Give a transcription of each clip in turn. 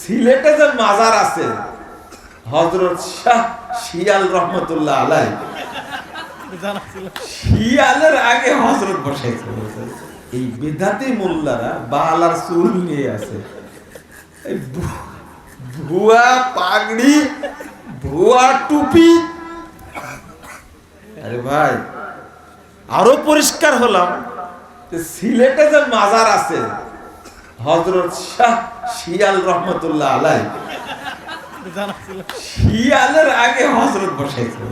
সিলেটে যে মাজার আছে হজরত শাহ শিয়াল রহমতুল্লাহ আলাই শিয়ালের আগে হজরত বসাইছে এই বেদাতি মোল্লারা বালার চুল নিয়ে আছে। ভুয়া পাগড়ি, ভুয়া টুপি। আরে ভাই, আরও পরিষ্কার হলাম। সিলেটে যে মাজার আছে হজরত শাহ শিয়াল রহমতুল্লাহ আলাই। শিয়ালের আগে হজরত বসাইছে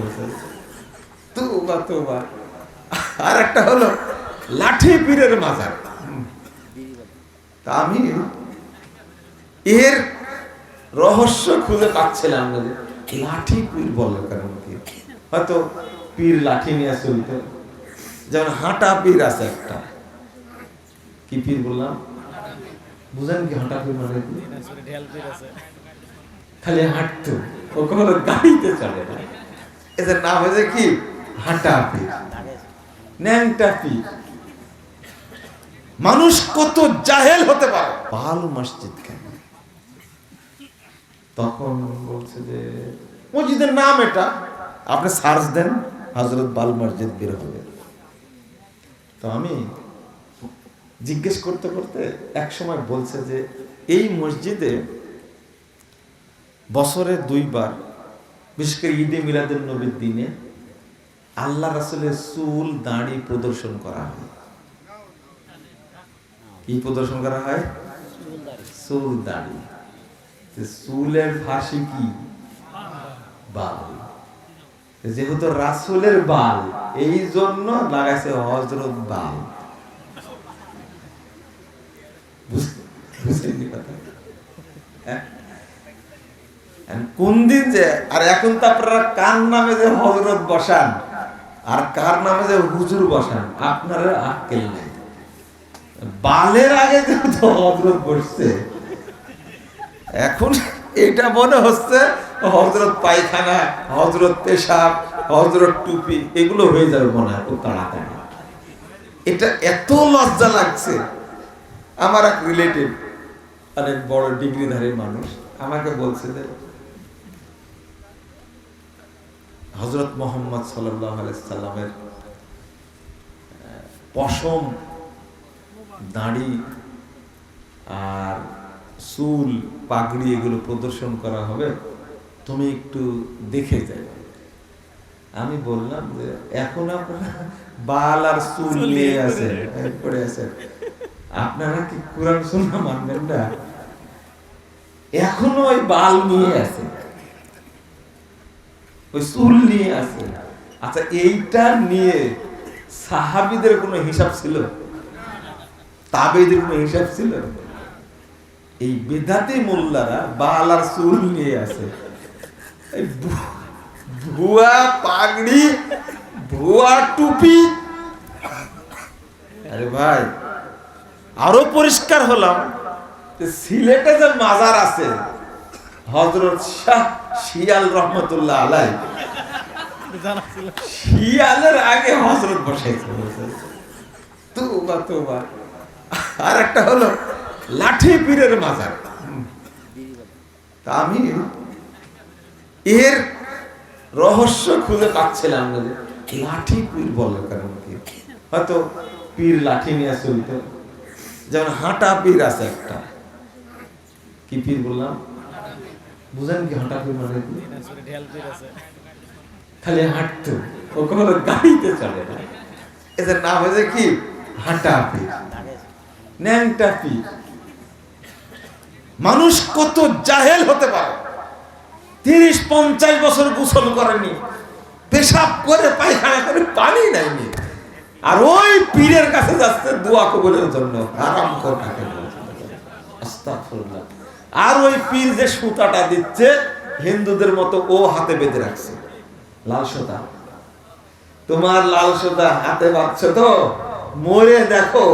তোবা তোবা আর একটা হলো লাঠি পীরের মাজার। আমি এর রহস্য খুঁজে পাচ্ছিলাম না লাঠি পীর বলে কারণ কি? হয়তো পীর লাঠি নিয়ে চলত যেমন হাঁটা পীর আছে একটা। কি পীর বললাম? বুঝেন কি হাঁটা পীর মানে খালি হাঁটতো। ও কখনো গাড়িতে চলে না। এদের নাম হয়েছে কি? হাঁটা পীর ন্যাংটা পীর মানুষ কত জাহেল হতে পারে। পাল মসজিদ কেন? তখন বলছে যে মসজিদের নাম এটা। আপনি সার্চ দেন হজরত বাল মসজিদ বের হবে। তো আমি জিজ্ঞেস করতে করতে এক সময় বলছে যে, এই মসজিদে বছরে দুইবার, বিশেষ করে ঈদে মিলাদের নবীর দিনে আল্লাহ রাসুলের চুল, দাড়ি প্রদর্শন করা হয়। কি প্রদর্শন করা হয়? চুল দাঁড়ি। চুলের ফাঁসি কি? বাল। যেহেতু রাসুলের বাল এই জন্য লাগাইছে হজরত বাল বুঝ- বুঝলেন কথা হ্যাঁ? এখন কোন দিন যে, আর এখন তো আপনারা কার নামে যে হজরত বসান? আর কার নামে যে হুজুর বসান? আপনারা বালের আগে যেহেতু হজরত বসছে, এখন এটা মনে হচ্ছে হজরত পায়খানা হজরত পেশাব হজরত টুপি, এগুলো হয়ে যাবে মনে হয় খুব তাড়াতাড়ি। এটা এত লজ্জা লাগছে। আমার এক রিলেটিভ অনেক বড় ডিগ্রিধারী মানুষ, আমাকে বলছে যে হজরত মোহাম্মদ সাল্লামের পশম দাড়ি আর চুল পাগড়ি এগুলো প্রদর্শন করা হবে। তুমি একটু দেখে যাই আমি বললাম যে এখন আপনারা বাল আর চুল নিয়ে আছে পড়ে আছেন। আপনারা কি কোরআন সুন্নাহ মানবেন না? এখনও ওই বাল নিয়ে আছে। ওই চুল নিয়ে আছে। আচ্ছা এইটা নিয়ে সাহাবিদের কোনো হিসাব ছিল? তাবেদের কোনো হিসাব ছিল? এই বেদাতি মোল্লারা বাল আর চুল নিয়ে আছে। ভুয়া পাগড়ি, ভুয়া টুপি। আরে ভাই, আরও পরিষ্কার হলাম সিলেটে যে মাজার আছে হজরত শাহ শিয়াল রহমতুল্লাহ আলাই শিয়ালের আগে হজরত বসাইছে। তোবা আর একটা হলো লাঠি পীরের মাজার। আমি এর রহস্য খুঁজে পাচ্ছিলাম না লাঠি পীর বলে কারণ কি? হয়তো পীর লাঠি নিয়ে চলত। যেমন হাঁটা পীর আছে একটা। কি পীর বললাম? বুঝেন কি হাঁটা পীর মানে? খালি হাঁটতো। ও কখনো গাড়িতে চলে না। এদের নাম হয়েছে কি? হাঁটা পীর ন্যাংটা পীর মানুষ কত জাহেল হতে পারে। তিরিশ পঞ্চাশ বছর গোসল করেনি। পেশাব করে পায়খানা করে পানি নেয়নি। আর ওই পীরের কাছে যাচ্ছে দোয়া কবুলের জন্য। আরাম করে করাকে আর ওই পীর যে সুতাটা দিচ্ছে, হিন্দুদের মতো ও হাতে বেঁধে রাখছে। লাল সুতা। তোমার লাল সুতা হাতে বাঁধছ তো? মরে দেখো।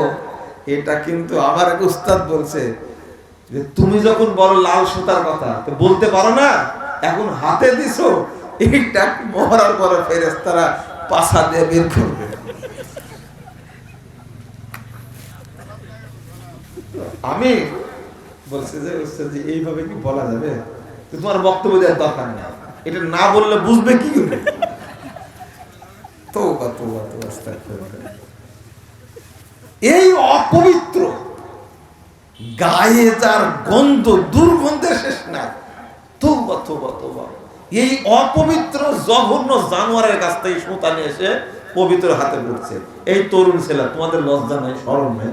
এটা কিন্তু আমার এক উস্তাদ বলছে যে, তুমি যখন বড় লাল সুতার কথা, তো বলতে পারো না? এখন হাতে দিছো, এইটা মরার পরে ফেরেস্তারা পাশা দিয়ে বের করবে? আমি বলছে যে, ওস্তাদ এইভাবে কি বলা যাবে? তো তোমার বক্তব্য দেওয়ার দরকার নেই এটা না বললে বুঝবে কি করে? তৌবা আস্তাগফিরুল্লাহ। এই অপবিত্র, গায়ে যার গন্ধ দুর্গন্ধের শেষ নাই। তৌবা তৌবা তৌবা এই অপবিত্র, জঘন্য জানোয়ারের কাছ থেকে সুতা নিয়ে এসে পবিত্র হাতে পড়ছে। এই তরুণ ছেলে, তোমাদের লজ্জা নাই স্মরণ নেই।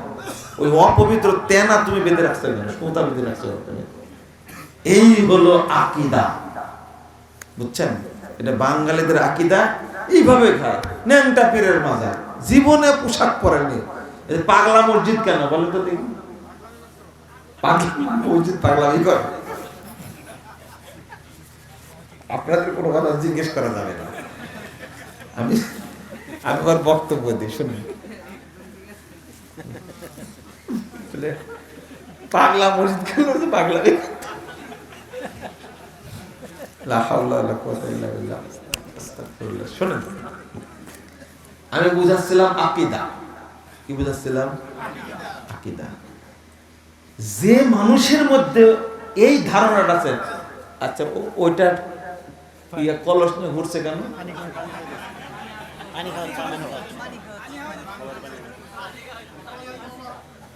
ওই অপবিত্র তেনা তুমি বেঁধে রাখছো কেন? সুতা বেঁধে রাখতে রাখছো কেন? এই হলো আকিদা। বুঝছেন? এটা বাঙালিদের আকিদা। এইভাবে খায়। ন্যাংটা পীরের মাজার। জীবনে পোশাক পরেনি পাগলা মসজিদ কেন? বলেন তো দেখি। পাগলা মসজিদ পাগলামি করে। আপনাদের কোনো কথা জিজ্ঞেস করা যাবে না। আমি আমি বক্তব্য দিই, শুনুন। বলে, পাগলা মসজিদ কেন বলছে পাগলামি লা হাওলা ওয়ালা কুওয়াতা ইল্লা বিল্লাহ। আস্তাগফিরুল্লাহ। শোনেন আমি বুঝাচ্ছিলাম আকিদা। কি বুঝাচ্ছিলাম? আকিদা। যে মানুষের মধ্যে এই ধারণাটা আছে আচ্ছা ওইটা ইয়া কলস নিয়ে ঘুরছে কেন পানি খাওয়াচ্ছে পানি খাওয়াচ্ছে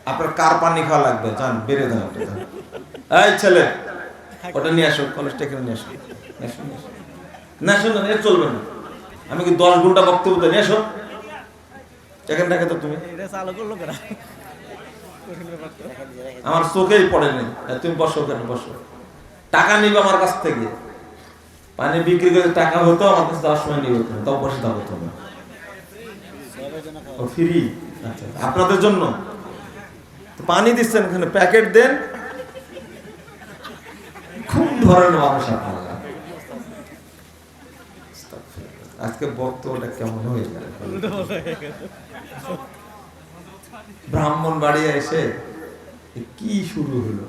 আপনার কার পানি খাওয়া লাগবে? যান বেড়ে দেন এই ছেলে ওটা নিয়ে আসো কলেজটা এখানে নিয়ে আসো নিয়ে না শোনো এ চলবে না। আমি কি দশ ঘণ্টা বক্তব্য দেয় নিয়ে আসো এখানে দেখে তো তুমি। আমার চোখেই পড়ে নেই তুমি বসো কেন বসো। টাকা নিবে আমার কাছ থেকে। পানি বিক্রি করে টাকা হতো আমার কাছে দশ সময় নিবে তুমি তাও বসে দাও তুমি। ও ফ্রি আচ্ছা। আপনাদের জন্য? পানি দিচ্ছেন এখানে, প্যাকেট দেন। খুব ধরনের মানুষ আপনারা। আজকে বক্তব্যটা কেমন হয়ে গেল? ব্রাহ্মণ বাড়ি এসে কি শুরু হলো?